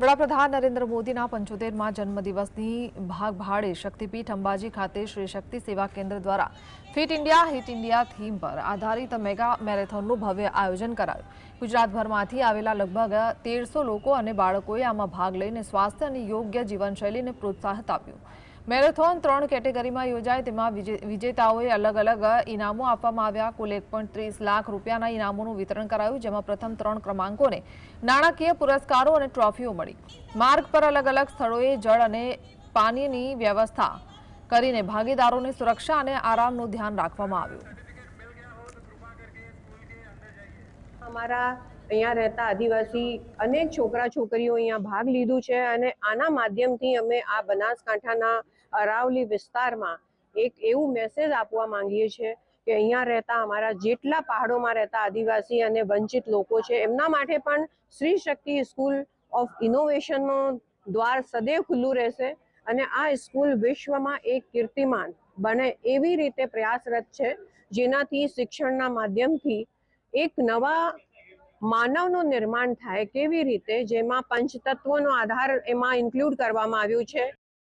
વડાપ્રધાન નરેન્દ્ર મોદીના પંચોતેરમાં જન્મદિવસની ભાગભાડે શક્તિપીઠ અંબાજી ખાતે શ્રી શક્તિ સેવા કેન્દ્ર દ્વારા fit India, hit India theme પર આધારિત મેગા મેરેથોનનું ભવ્ય આયોજન કરાયું. ગુજરાતભરમાંથી આવેલા લગભગ તેરસો લોકો અને બાળકોએ આમાં ભાગ લઈને સ્વાસ્થ્ય અને યોગ્ય જીવનશૈલીને પ્રોત્સાહન આપ્યું. મેરેથોન ત્રણ કેટેગરીમાં યોજાય, તેમાં વિજે- વિજેતાઓએ અલગ અલગ ઇનામો આપવામાં આવ્યા. કુલ એક લાખ રૂપિયાના ઇનામોનું વિતરણ કરાયું, જેમાં પ્રથમ ત્રણ ક્રમાંકોને નાણાકીય પુરસ્કારો અને ટ્રોફીઓ મળી. માર્ગ પર અલગ અલગ સ્થળોએ જળ અને પાણીની વ્યવસ્થા કરીને ભાગીદારોની સુરક્ષા અને આરામનું ધ્યાન રાખવામાં આવ્યું. અમારા અહીંયા રહેતા આદિવાસી અનેક છોકરા છોકરીઓ અહીંયા ભાગ લીધું છે અને આના માધ્યમથી અમે આ બનાસકાંઠાના અરાવલી વિસ્તારમાં એક એવું મેસેજ આપવા માંગીએ છીએ કે અહીંયા રહેતા અમારા જેટલા પહાડોમાં રહેતા આદિવાસી અને વંચિત લોકો છે, એમના માટે પણ શ્રી શક્તિ સ્કૂલ ઓફ ઇનોવેશનનો દ્વાર સદૈવ ખુલ્લું રહેશે અને આ સ્કૂલ વિશ્વમાં એક કીર્તિમાન બને એવી રીતે પ્રયાસરત છે, જેનાથી શિક્ષણના માધ્યમથી એક નવા માનવનું નિર્માણ થાય કેવી રીતે, જેમાં પંચતત્વનો આધાર એમાં ઇન્ક્લુડ કરવામાં આવ્યું છે?